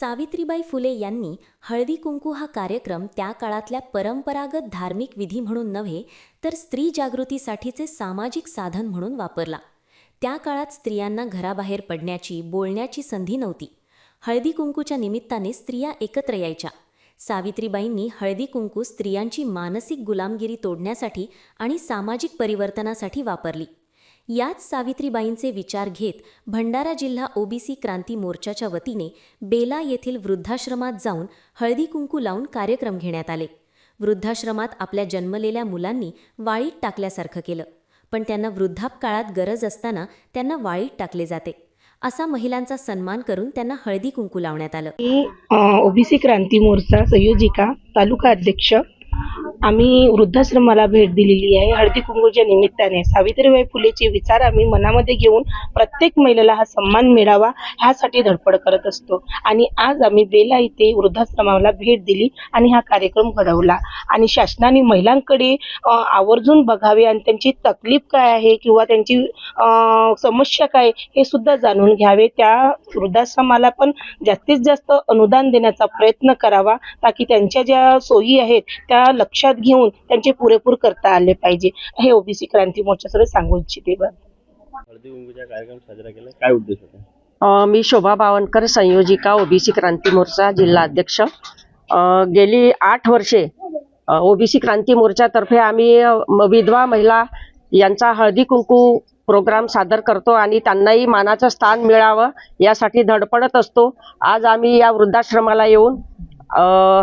सावित्रीबाई फुले यांनी हळदी कुंकू हा कार्यक्रम त्या काळातल्या परंपरागत धार्मिक विधी म्हणून नव्हे तर स्त्री जागृतीसाठीचे सामाजिक साधन म्हणून वापरला. त्या काळात स्त्रियांना घराबाहेर पडण्याची बोलण्याची संधी नव्हती. हळदी कुंकूच्या निमित्ताने स्त्रिया एकत्र यायच्या. सावित्रीबाईंनी हळदी कुंकू स्त्रियांची मानसिक गुलामगिरी तोडण्यासाठी आणि सामाजिक परिवर्तनासाठी वापरली. याच सावित्रीबाईंचे विचार घेत भंडारा जिल्हा ओबीसी क्रांती मोर्चाच्या वतीने बेला येथील वृद्धाश्रमात जाऊन हळदी कुंकू लावून कार्यक्रम घेण्यात आले. वृद्धाश्रमात आपल्या जन्मलेल्या मुलांनी वाळीत टाकल्यासारखं केलं. पण त्यांना वृद्धापकाळात गरज असताना त्यांना वाळीत टाकले जाते. असा महिलांचा सन्मान करून त्यांना हळदी कुंकू लावण्यात आलं. ओबीसी क्रांती मोर्चा संयोजिका तालुका अध्यक्ष आम्ही वृद्धाश्रमाला भेट दिलेली आहे. हळदी कुंकूच्या निमित्ताने सावित्रीबाई फुलेचे विचार आम्ही मनामध्ये घेऊन प्रत्येक महिलेला हा सन्मान मिळावा ह्यासाठी धडपड करत असतो. आणि आज आम्ही बेला इथे वृद्धाश्रमाला भेट दिली आणि हा कार्यक्रम घडवला. आणि शासनाने महिलांकडे आवर्जून बघावे आणि त्यांची तकलीफ काय आहे किंवा त्यांची समस्या काय हे सुद्धा जाणून घ्यावे. त्या वृद्धाश्रमाला पण जास्तीत जास्त अनुदान देण्याचा प्रयत्न करावा ताकी त्यांच्या ज्या सोयी आहेत त्या लक्षात घेऊन त्यांचे पुरेपूर करता आले पाहिजे. हे ओबीसी क्रांती मोर्चाकडे सांगू इच्छिते कार्यक्रम साजरा केला. काय उद्देश होता? मी शोभा बावनकर संयोजिका ओबीसी क्रांती मोर्चा जिल्हा अध्यक्ष. गेली आठ वर्षे ओबीसी क्रांती मोर्चातर्फे आम्ही विधवा महिला यांचा हळदी कुंकू प्रोग्राम सादर करतो आणि त्यांनाही मानाचं स्थान मिळावं यासाठी धडपडत असतो. आज आम्ही या वृद्धाश्रमाला येऊन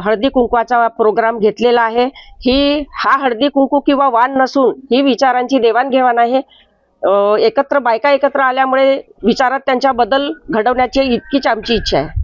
हळदी कुंकवाचा प्रोग्राम घेतलेला आहे. ही हा हळदी कुंकू किंवा वाण नसून ही विचारांची देवाणघेवाण आहे. एकत्र बायका एकत्र आल्यामुळे विचारात त्यांच्या बदल घडवण्याची इतकीच आमची इच्छा आहे.